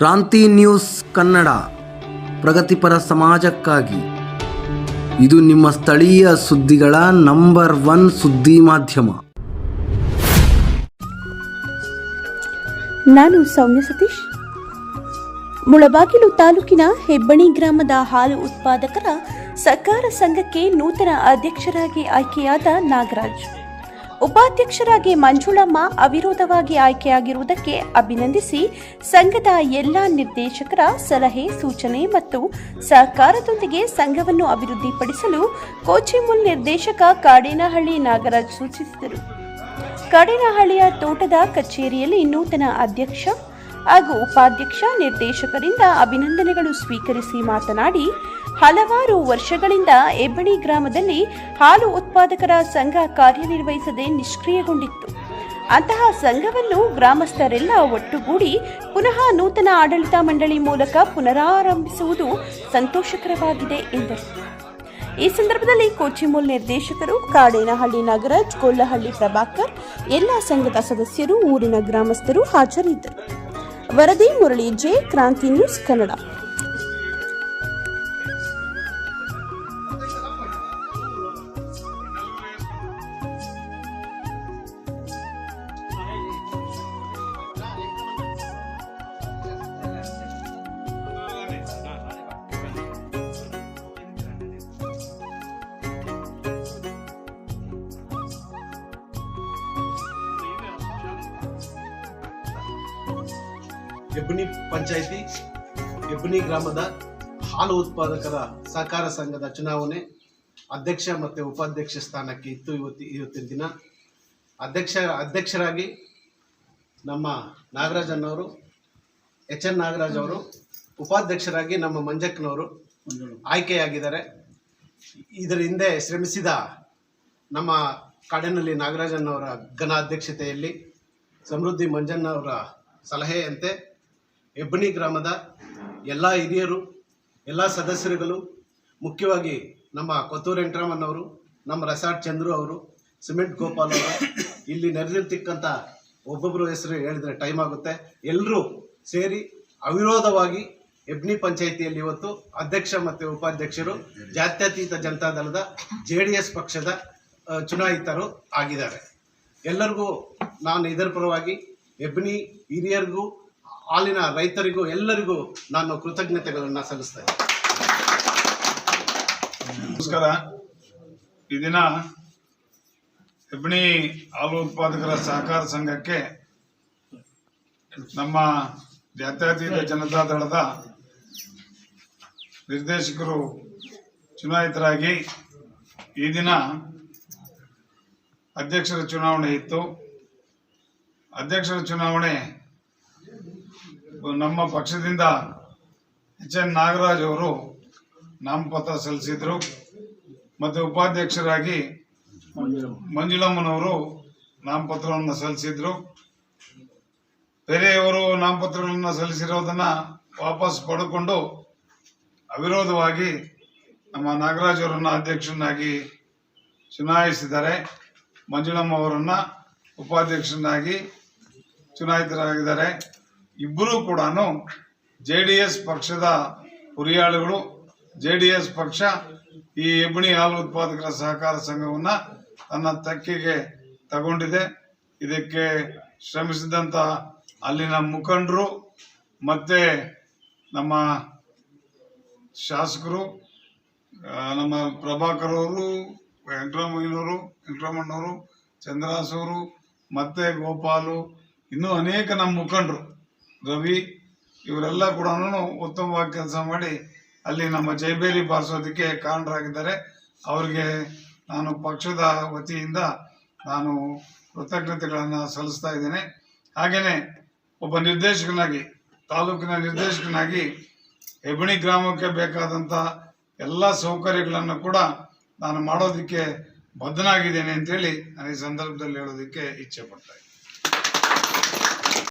ಕ್ರಾಂತಿ ನ್ಯೂಸ್ ಕನ್ನಡ, ಪ್ರಗತಿಪರ ಸಮಾಜಕ್ಕಾಗಿ. ಇದು ನಿಮ್ಮ ಸ್ಥಳೀಯ ಸುದ್ದಿಗಳ ನಂಬರ್ ಒನ್ ಸುದ್ದಿ ಮಾಧ್ಯಮ. ನಾನು ಸೌಮ್ಯ ಸತೀಶ್. ಮುಳಬಾಗಿಲು ತಾಲೂಕಿನ ಹೆಬ್ಬಣಿ ಗ್ರಾಮದ ಹಾಲು ಉತ್ಪಾದಕರ ಸಹಕಾರ ಸಂಘಕ್ಕೆ ನೂತನ ಅಧ್ಯಕ್ಷರಾಗಿ ಆಯ್ಕೆಯಾದ ನಾಗರಾಜ್. ಉಪಾಧ್ಯಕ್ಷರಾಗಿ ಮಂಜುಳಮ್ಮ ಅವಿರೋಧವಾಗಿ ಆಯ್ಕೆಯಾಗಿರುವುದಕ್ಕೆ ಅಭಿನಂದಿಸಿ ಸಂಘದ ಎಲ್ಲಾ ನಿರ್ದೇಶಕರ ಸಲಹೆ, ಸೂಚನೆ ಮತ್ತು ಸಹಕಾರದೊಂದಿಗೆ ಸಂಘವನ್ನು ಅಭಿವೃದ್ಧಿಪಡಿಸಲು ಕೋಚಿಮುಲ್ ನಿರ್ದೇಶಕ ಕಾಡೇನಹಳ್ಳಿ ನಾಗರಾಜ್ ಸೂಚಿಸಿದರು. ಕಡೇನಹಳ್ಳಿಯ ತೋಟದ ಕಚೇರಿಯಲ್ಲಿ ನೂತನ ಅಧ್ಯಕ್ಷ ಹಾಗೂ ಉಪಾಧ್ಯಕ್ಷ, ನಿರ್ದೇಶಕರಿಂದ ಅಭಿನಂದನೆಗಳು ಸ್ವೀಕರಿಸಿ ಮಾತನಾಡಿ, ಹಲವಾರು ವರ್ಷಗಳಿಂದ ಎಬ್ಬಣಿ ಗ್ರಾಮದಲ್ಲಿ ಹಾಲು ಉತ್ಪಾದಕರ ಸಂಘ ಕಾರ್ಯನಿರ್ವಹಿಸದೆ ನಿಷ್ಕ್ರಿಯಗೊಂಡಿತ್ತು. ಅಂತಹ ಸಂಘವನ್ನು ಗ್ರಾಮಸ್ಥರೆಲ್ಲ ಒಟ್ಟುಗೂಡಿ ಪುನಃ ನೂತನ ಆಡಳಿತ ಮಂಡಳಿ ಮೂಲಕ ಪುನರಾರಂಭಿಸುವುದು ಸಂತೋಷಕರವಾಗಿದೆ ಎಂದರು. ಈ ಸಂದರ್ಭದಲ್ಲಿ ಕೋಚಿಮೂಲ್ ನಿರ್ದೇಶಕರು, ಕಾಡೇನಹಳ್ಳಿ ನಾಗರಾಜ್ ಕೊಲ್ಲಹಳ್ಳಿ ಪ್ರಭಾಕರ್, ಎಲ್ಲ ಸಂಘದ ಸದಸ್ಯರು, ಊರಿನ ಗ್ರಾಮಸ್ಥರು ಹಾಜರಿದ್ದರು. ವರದಿ ಮುರಳಿ ಜೆ. ಕ್ರಾಂತಿ ನ್ಯೂಸ್ ಕನ್ನಡ. ಹೆಬ್ಬಣಿ ಪಂಚಾಯಿತಿ ಹೆಬ್ಬಣಿ ಗ್ರಾಮದ ಹಾಲು ಉತ್ಪಾದಕರ ಸಹಕಾರ ಸಂಘದ ಚುನಾವಣೆ, ಅಧ್ಯಕ್ಷ ಮತ್ತು ಉಪಾಧ್ಯಕ್ಷ ಸ್ಥಾನಕ್ಕೆ ಇತ್ತು ಇವತ್ತು, ಇವತ್ತಿನ ದಿನ. ಅಧ್ಯಕ್ಷ, ಅಧ್ಯಕ್ಷರಾಗಿ ನಮ್ಮ ನಾಗರಾಜನ್ನವರು ಅನ್ನೋರು, ಎಚ್ ಎನ್ ನಾಗರಾಜ್ ಅವರು, ಉಪಾಧ್ಯಕ್ಷರಾಗಿ ನಮ್ಮ ಮಂಜಕ್ಕನವರು ಆಯ್ಕೆಯಾಗಿದ್ದಾರೆ. ಇದರ ಹಿಂದೆ ಶ್ರಮಿಸಿದ ನಮ್ಮ ಕಾಡಿನಲ್ಲಿ ನಾಗರಾಜನ್ನವರ ಘನ ಅಧ್ಯಕ್ಷತೆಯಲ್ಲಿ ಸಮೃದ್ಧಿ ಮಂಜಣ್ಣವರ ಸಲಹೆಯಂತೆ ಹೆಬ್ಬಣಿ ಗ್ರಾಮದ ಎಲ್ಲ ಹಿರಿಯರು, ಎಲ್ಲ ಸದಸ್ಯರುಗಳು, ಮುಖ್ಯವಾಗಿ ನಮ್ಮ ಕೊತ್ತೂರು ವೆಂಕಟರಾಮಣ್ಣವರು ನಮ್ಮ ರೆಸಾರ್ಟ್ ಚಂದ್ರು ಅವರು, ಸಿಮೆಂಟ್ ಗೋಪಾಲ್ ಅವರು, ಇಲ್ಲಿ ನೆರೆದಿರ್ತಕ್ಕಂಥ ಒಬ್ಬೊಬ್ಬರು ಹೆಸರು ಹೇಳಿದರೆ ಟೈಮ್ ಆಗುತ್ತೆ. ಎಲ್ಲರೂ ಸೇರಿ ಅವಿರೋಧವಾಗಿ ಹೆಬ್ನಿ ಪಂಚಾಯಿತಿಯಲ್ಲಿ ಇವತ್ತು ಅಧ್ಯಕ್ಷ ಮತ್ತು ಉಪಾಧ್ಯಕ್ಷರು ಜಾತ್ಯತೀತ ಜನತಾದಳದ ಜೆ ಡಿ ಎಸ್ ಪಕ್ಷದ ಚುನಾಯಿತರು ಆಗಿದ್ದಾರೆ. ಎಲ್ಲರಿಗೂ ನಾನು ಇದರ ಪರವಾಗಿ ಹೆಬ್ನಿ ಹಿರಿಯರಿಗೂ ಹಾಲಿನ ರೈತರಿಗೂ, ಎಲ್ಲರಿಗೂ ನಾನು ಕೃತಜ್ಞತೆಗಳನ್ನು ಸಲ್ಲಿಸ್ತಾ ನಮಸ್ಕಾರ. ಈ ದಿನ ಹೆಬ್ಬಣಿ ಹಾಲು ಉತ್ಪಾದಕರ ಸಹಕಾರ ಸಂಘಕ್ಕೆ ನಮ್ಮ ಜಾತ್ಯತೀತ ಜನತಾ ದಳದ ನಿರ್ದೇಶಕರು ಚುನಾಯಿತರಾಗಿ ಈ ದಿನ ಅಧ್ಯಕ್ಷರ ಚುನಾವಣೆ ಇತ್ತು. ಅಧ್ಯಕ್ಷರ ಚುನಾವಣೆ ನಮ್ಮ ಪಕ್ಷದಿಂದ ಎಚ್ ಎನ್ ನಾಗರಾಜ್ ಅವರು ನಾಮಪತ್ರ ಸಲ್ಲಿಸಿದ್ರು. ಮತ್ತು ಉಪಾಧ್ಯಕ್ಷರಾಗಿ ಮಂಜುಳಮ್ಮನವರು ನಾಮಪತ್ರವನ್ನು ಸಲ್ಲಿಸಿದ್ರು. ಬೇರೆಯವರು ನಾಮಪತ್ರಗಳನ್ನು ಸಲ್ಲಿಸಿರೋದನ್ನು ವಾಪಸ್ ಪಡ್ಕೊಂಡು ಅವಿರೋಧವಾಗಿ ನಮ್ಮ ನಾಗರಾಜ್ ಅವರನ್ನ ಅಧ್ಯಕ್ಷರನ್ನಾಗಿ ಚುನಾಯಿಸಿದ್ದಾರೆ. ಮಂಜುಳಮ್ಮ ಅವರನ್ನ ಉಪಾಧ್ಯಕ್ಷರನ್ನಾಗಿ ಚುನಾಯಿತರಾಗಿದ್ದಾರೆ. ಇಬ್ಬರೂ ಕೂಡ ಜೆ ಡಿ ಎಸ್ ಪಕ್ಷದ ಹುರಿಯಾಳುಗಳು ಜೆ ಡಿ ಎಸ್ ಪಕ್ಷ ಈ ಎಬ್ಬಣಿ ಹಾಲು ಉತ್ಪಾದಕರ ಸಹಕಾರ ಸಂಘವನ್ನ ತನ್ನ ತಕ್ಕೆಗೆ ತಗೊಂಡಿದೆ. ಇದಕ್ಕೆ ಶ್ರಮಿಸಿದಂತ ಅಲ್ಲಿನ ಮುಖಂಡರು ಮತ್ತೆ ನಮ್ಮ ಶಾಸಕರು ನಮ್ಮ ಪ್ರಭಾಕರ್ ಅವರು ವೆಂಕಟರಾಮಯ್ಯನವರು ವೆಂಕಟರಮಣ್ಣವರು ಚಂದ್ರಾಸ್ ಅವರು ಮತ್ತೆ ಗೋಪಾಲು, ಇನ್ನೂ ಅನೇಕ ನಮ್ಮ ಮುಖಂಡರು. ರವಿ ಇವರೆಲ್ಲ ಕೂಡ ಉತ್ತಮವಾಗಿ ಕೆಲಸ ಮಾಡಿ ಅಲ್ಲಿ ನಮ್ಮ ಜೈಬೇರಿ ಬಾರಿಸೋದಕ್ಕೆ ಕಾರಣರಾಗಿದ್ದಾರೆ. ಅವರಿಗೆ ನಾನು ಪಕ್ಷದ ವತಿಯಿಂದ ನಾನು ಕೃತಜ್ಞತೆಗಳನ್ನು ಸಲ್ಲಿಸ್ತಾ ಇದ್ದೇನೆ. ಹಾಗೆಯೇ ಒಬ್ಬ ನಿರ್ದೇಶಕನಾಗಿ, ತಾಲೂಕಿನ ನಿರ್ದೇಶಕನಾಗಿ ಹೆಬ್ಬಣಿ ಗ್ರಾಮಕ್ಕೆ ಬೇಕಾದಂಥ ಎಲ್ಲ ಸೌಕರ್ಯಗಳನ್ನು ಕೂಡ ನಾನು ಮಾಡೋದಕ್ಕೆ ಬದ್ಧನಾಗಿದ್ದೇನೆ ಅಂತೇಳಿ ನಾನು ಈ ಸಂದರ್ಭದಲ್ಲಿ ಹೇಳೋದಕ್ಕೆ ಇಚ್ಛೆ ಪಡ್ತಾ